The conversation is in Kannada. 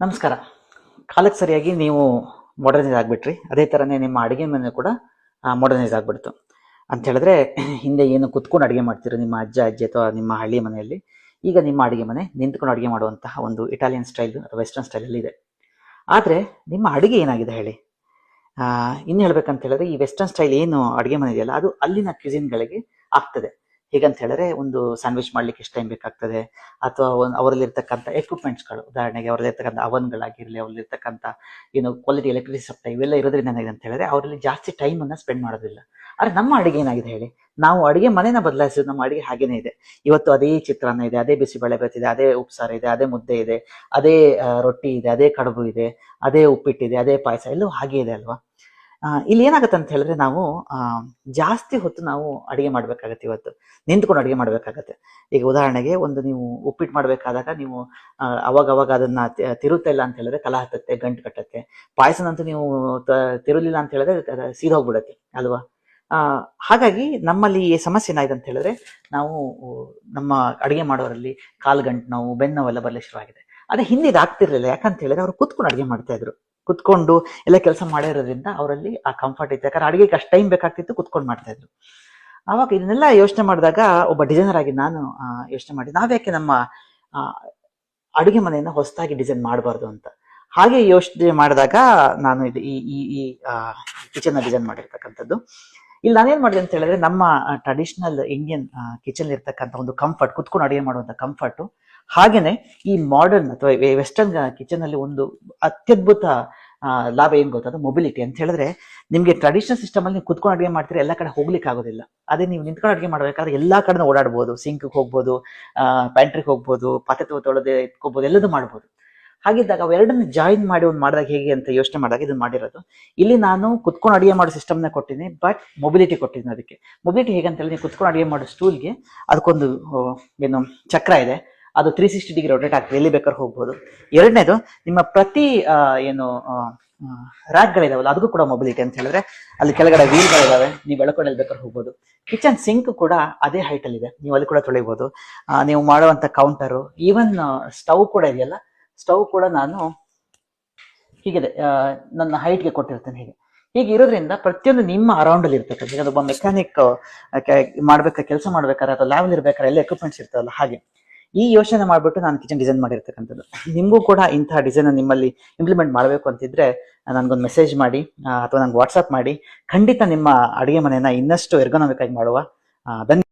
ನಮಸ್ಕಾರ. ಕಾಲಕ್ಕೆ ಸರಿಯಾಗಿ ನೀವು ಮಾಡರ್ನೈಸ್ ಆಗಿಬಿಟ್ರಿ. ಅದೇ ಥರನೇ ನಿಮ್ಮ ಅಡುಗೆ ಮನೆ ಕೂಡ ಮಾಡರ್ನೈಸ್ ಆಗಿಬಿಡ್ತು. ಅಂತ ಹೇಳಿದ್ರೆ, ಹಿಂದೆ ಏನು ಕುತ್ಕೊಂಡು ಅಡುಗೆ ಮಾಡ್ತಿರೋ ನಿಮ್ಮ ಅಜ್ಜ, ಅಜ್ಜಿ ಅಥವಾ ನಿಮ್ಮ ಹಳ್ಳಿ ಮನೆಯಲ್ಲಿ, ಈಗ ನಿಮ್ಮ ಅಡುಗೆ ಮನೆ ನಿಂತ್ಕೊಂಡು ಅಡುಗೆ ಮಾಡುವಂತಹ ಒಂದು ಇಟಾಲಿಯನ್ ಸ್ಟೈಲ್ ವೆಸ್ಟರ್ನ್ ಸ್ಟೈಲಲ್ಲಿ ಇದೆ. ಆದರೆ, ನಿಮ್ಮ ಅಡುಗೆ ಏನಾಗಿದೆ ಹೇಳಿ? ಇನ್ನು ಹೇಳ್ಬೇಕಂತ ಹೇಳಿದ್ರೆ ಈ ವೆಸ್ಟರ್ನ್ ಸ್ಟೈಲ್ ಏನು ಅಡುಗೆ ಮನೆ ಇದೆಯಲ್ಲ ಅದು ಅಲ್ಲಿನ ಕ್ಯೂಸಿನ್ಗಳಿಗೆ ಆಗ್ತದೆ. ಹೇಗಂತ ಹೇಳಿದ್ರೆ ಒಂದು ಸ್ಯಾಂಡ್ವಿಚ್ ಮಾಡ್ಲಿಕ್ಕೆ ಎಷ್ಟು ಟೈಮ್ ಬೇಕಾಗ್ತದೆ? ಅಥವಾ ಒಂದು ಅವರಲ್ಲಿರ್ತಕ್ಕಂಥ ಎಕ್ವಿಪ್ಮೆಂಟ್ಸ್ಗಳು ಉದಾಹರಣೆಗೆ ಅವರಲ್ಲಿರ್ತಕ್ಕಂಥ ಅವನ್ಗಳಾಗಿರಲಿ, ಅವರಲ್ಲಿರ್ತಕ್ಕಂಥ ಏನು ಕ್ವಾಲಿಟಿ ಎಲೆಕ್ಟ್ರಿಸಿಟಿ ಸಪ್ಲೈ ಇವೆಲ್ಲ ಇರೋದ್ರಿಂದ ಏನಾಗಿದೆ ಅಂತ ಹೇಳಿದ್ರೆ ಅವರಲ್ಲಿ ಜಾಸ್ತಿ ಟೈಮನ್ನು ಸ್ಪೆಂಡ್ ಮಾಡೋದಿಲ್ಲ. ಆದರೆ ನಮ್ಮ ಅಡುಗೆ ಏನಾಗಿದೆ ಹೇಳಿ? ನಾವು ಅಡುಗೆ ಮನೆನ ಬದಲಾಯಿಸಿದ್ರು ನಮ್ಮ ಅಡುಗೆ ಹಾಗೇನೇ ಇದೆ. ಇವತ್ತು ಅದೇ ಚಿತ್ರಾನ್ನ ಇದೆ, ಅದೇ ಬಿಸಿಬೇಳೆ ಇದೆ ಅದೇ ಉಪ್ಸಾರ ಇದೆ, ಅದೇ ಮುದ್ದೆ ಇದೆ, ಅದೇ ರೊಟ್ಟಿ ಇದೆ, ಅದೇ ಕಡುಬು ಇದೆ, ಅದೇ ಉಪ್ಪಿಟ್ಟಿದೆ, ಅದೇ ಪಾಯಸ, ಎಲ್ಲವೂ ಹಾಗೆ ಇದೆ ಅಲ್ವಾ? ಇಲ್ಲಿ ಏನಾಗುತ್ತೆ ಅಂತ ಹೇಳಿದ್ರೆ ನಾವು ಜಾಸ್ತಿ ಹೊತ್ತು ನಾವು ಅಡುಗೆ ಮಾಡ್ಬೇಕಾಗತ್ತೆ ಇವತ್ತು. ನಿಂತ್ಕೊಂಡು ಅಡುಗೆ ಮಾಡ್ಬೇಕಾಗತ್ತೆ. ಈಗ ಉದಾಹರಣೆಗೆ ಒಂದು ನೀವು ಉಪ್ಪಿಟ್ಟು ಮಾಡಬೇಕಾದಾಗ ನೀವು ಅವಾಗ ಅವಾಗ ಅದನ್ನ ತಿರುತ್ತೆ ಇಲ್ಲ ಅಂತ ಹೇಳಿದ್ರೆ ಕಲ ಹತ್ತತ್ತೆ ಗಂಟು ಕಟ್ಟತ್ತೆ. ಪಾಯಸನಂತೂ ನೀವು ತಿರುಲಿಲ್ಲ ಅಂತ ಹೇಳಿದ್ರೆ ಸೀದೋಗ್ಬಿಡತ್ತೆ, ಅಲ್ವಾ? ಹಾಗಾಗಿ ನಮ್ಮಲ್ಲಿ ಈ ಸಮಸ್ಯೆ ಏನಾಗಿದೆ ಅಂತ ಹೇಳಿದ್ರೆ ನಾವು ನಮ್ಮ ಅಡುಗೆ ಮಾಡೋರಲ್ಲಿ ಕಾಲು ಗಂಟು ನೋವು ಬೆನ್ನು ನೋವೆಲ್ಲ ಬರ್ಲಿಕ್ಕೆ ಶುರುವಾಗಿದೆ. ಅದೇ ಹಿಂದಿದಾಗ್ತಿರ್ಲಿಲ್ಲ ಯಾಕಂತ ಹೇಳಿದ್ರೆ ಅವ್ರು ಕೂತ್ಕೊಂಡು ಅಡುಗೆ ಮಾಡ್ತಾ ಇದ್ರು. ಕುತ್ಕೊಂಡು ಎಲ್ಲ ಕೆಲಸ ಮಾಡಿರೋದ್ರಿಂದ ಅವರಲ್ಲಿ ಆ ಕಂಫರ್ಟ್ ಇತ್ತು. ಯಾಕಂದ್ರೆ ಅಡುಗೆಗೆ ಅಷ್ಟು ಟೈಮ್ ಬೇಕಾಗ್ತಿತ್ತು ಕುತ್ಕೊಂಡು ಮಾಡ್ತಾ ಇದ್ರು. ಆವಾಗ ಇದನ್ನೆಲ್ಲ ಯೋಚನೆ ಮಾಡಿದಾಗ ಒಬ್ಬ ಡಿಸೈನರ್ ಆಗಿ ನಾನು ಯೋಚನೆ ಮಾಡಿ ನಾವ್ಯಾಕೆ ನಮ್ಮ ಅಡುಗೆ ಮನೆಯನ್ನು ಹೊಸದಾಗಿ ಡಿಸೈನ್ ಮಾಡಬಾರ್ದು ಅಂತ. ಹಾಗೆ ಯೋಚನೆ ಮಾಡಿದಾಗ ನಾನು ಇದು ಈ ಈ ಈ ಕಿಚನ್ ಡಿಸೈನ್ ಮಾಡಿರ್ತಕ್ಕಂಥದ್ದು. ಇಲ್ಲಿ ನಾನೇನ್ ಮಾಡಿದೆ ಅಂತ ಹೇಳಿದ್ರೆ ನಮ್ಮ ಟ್ರೆಡಿಷನಲ್ ಇಂಡಿಯನ್ ಕಿಚನ್ ಇರ್ತಕ್ಕಂಥ ಒಂದು ಕಂಫರ್ಟ್ ಕುತ್ಕೊಂಡು ಅಡುಗೆ ಮಾಡುವಂತ ಕಂಫರ್ಟ್ ಹಾಗೇನೆ ಈ ಮಾಡರ್ನ್ ಅಥವಾ ವೆಸ್ಟರ್ನ್ ಕಿಚನ್ ಅಲ್ಲಿ ಒಂದು ಅತ್ಯದ್ಭುತ ಲಾಭ ಏನು ಗೊತ್ತದು ಮೊಬಿಲಿಟಿ ಅಂತ ಹೇಳಿದ್ರೆ ನಿಮಗೆ ಟ್ರೆಡಿಷನಲ್ ಸಿಸ್ಟಮ್ ಅಲ್ಲಿ ನೀವು ಕುತ್ಕೊಂಡು ಅಡುಗೆ ಮಾಡ್ತೀರಾ, ಎಲ್ಲ ಕಡೆ ಹೋಗ್ಲಿಕ್ಕೆ ಆಗೋದಿಲ್ಲ. ಅದೇ ನೀವು ನಿಂತ್ಕೊಂಡು ಅಡುಗೆ ಮಾಡ್ಬೇಕಾದ್ರೆ ಎಲ್ಲ ಕಡೆ ಓಡಾಡ್ಬೋದು ಸಿಂಕ್ ಹೋಗ್ಬೋದು ಪ್ಯಾಂಟ್ರಿಗೆ ಹೋಗ್ಬೋದು, ಪಾತ್ರೆ ತೊಳೆದೇ ಇಟ್ಕೋಬೋದು, ಎಲ್ಲದೂ ಮಾಡ್ಬೋದು. ಹಾಗಿದ್ದಾಗ ಅವೆರಡನ್ನ ಜಾಯಿನ್ ಮಾಡಿ ಒಂದು ಮಾಡಿದಾಗ ಹೇಗೆ ಅಂತ ಯೋಚನೆ ಮಾಡಿದಾಗ ಇದನ್ನ ಮಾಡಿರೋದು. ಇಲ್ಲಿ ನಾನು ಕುತ್ಕೊಂಡು ಅಡುಗೆ ಮಾಡೋ ಸಿಸ್ಟಮ್ನ ಕೊಟ್ಟಿದ್ದೀನಿ ಬಟ್ ಮೊಬಿಲಿಟಿ ಕೊಟ್ಟಿದ್ದೀನಿ ಅದಕ್ಕೆ. ಮೊಬಿಲಿಟಿ ಹೇಗೆ ಅಂತ ಹೇಳಿ ನೀವು ಕುತ್ಕೊಂಡು ಅಡುಗೆ ಮಾಡೋ ಸ್ಟೂಲ್ಗೆ ಅದಕ್ಕೊಂದು ಏನು ಚಕ್ರ ಇದೆ. ಅದು ತ್ರೀ ಸಿಕ್ಸ್ಟಿ ಡಿಗ್ರಿ ರೊಟೇಟ್ ಆಗ್ತದೆ. ಎಲ್ಲಿ ಬೇಕಾದ್ರೆ ಹೋಗ್ಬೋದು. ಎರಡನೇದು, ನಿಮ್ಮ ಪ್ರತಿ ಏನು ರ್ಯಾಕ್ಗಳಿದಾವಲ್ಲ ಅದಕ್ಕೂ ಕೂಡ ಮೊಬಿಲಿಟಿ ಅಂತ ಹೇಳಿದ್ರೆ, ಅಲ್ಲಿ ಕೆಳಗಡೆ ವೀಲ್ಗಳಿದಾವೆ ನೀವು ಎಲ್ಲಿ ಬೇಕಾದ್ರೂ ಹೋಗ್ಬೋದು. ಕಿಚನ್ ಸಿಂಕ್ ಕೂಡ ಅದೇ ಹೈಟ್ ಅಲ್ಲಿ ಇದೆ. ನೀವು ಅಲ್ಲಿ ಕೂಡ ತೊಳಿಬೋದು. ನೀವು ಮಾಡುವಂತ ಕೌಂಟರು ಈವನ್ ಸ್ಟವ್ ಕೂಡ ಇದೆಯಲ್ಲ ಸ್ಟವ್ ಕೂಡ ನಾನು ಹೀಗಿದೆ ನನ್ನ ಹೈಟ್ಗೆ ಕೊಟ್ಟಿರ್ತೇನೆ ಹೀಗೆ. ಹೀಗೆ ಇರೋದ್ರಿಂದ ಪ್ರತಿಯೊಂದು ನಿಮ್ಮ ಅರೌಂಡಲ್ಲಿ ಇರ್ತಕ್ಕಂಥ ಒಬ್ಬ ಮೆಕ್ಯಾನಿಕ್ ಮಾಡ್ಬೇಕಾ ಕೆಲಸ ಮಾಡ್ಬೇಕಾದ್ರೆ ಅಥವಾ ಲ್ಯಾಬ್ ಇರ್ಬೇಕಾದ್ರೆ ಎಲ್ಲ ಎಕ್ವಿಪ್ಮೆಂಟ್ಸ್ ಇರ್ತಾವಲ್ಲ ಹಾಗೆ. ಈ ಯೋಚನೆ ಮಾಡ್ಬಿಟ್ಟು ನಾನು ಕಿಚನ್ ಡಿಸೈನ್ ಮಾಡಿರ್ತಕ್ಕಂಥದ್ದು. ನಿಮಗೂ ಕೂಡ ಇಂತಹ ಡಿಸೈನ್ ನಿಮ್ಮಲ್ಲಿ ಇಂಪ್ಲಿಮೆಂಟ್ ಮಾಡಬೇಕು ಅಂತಿದ್ರೆ ನನಗೊಂದು ಮೆಸೇಜ್ ಮಾಡಿ ಅಥವಾ ನಂಗೆ ವಾಟ್ಸಪ್ ಮಾಡಿ. ಖಂಡಿತ ನಿಮ್ಮ ಅಡುಗೆ ಮನೆಯನ್ನ ಇನ್ನಷ್ಟು ಎರ್ಗೋನಾಮಿಕ್ ಆಗಿ ಮಾಡುವ ಧನ್ಯ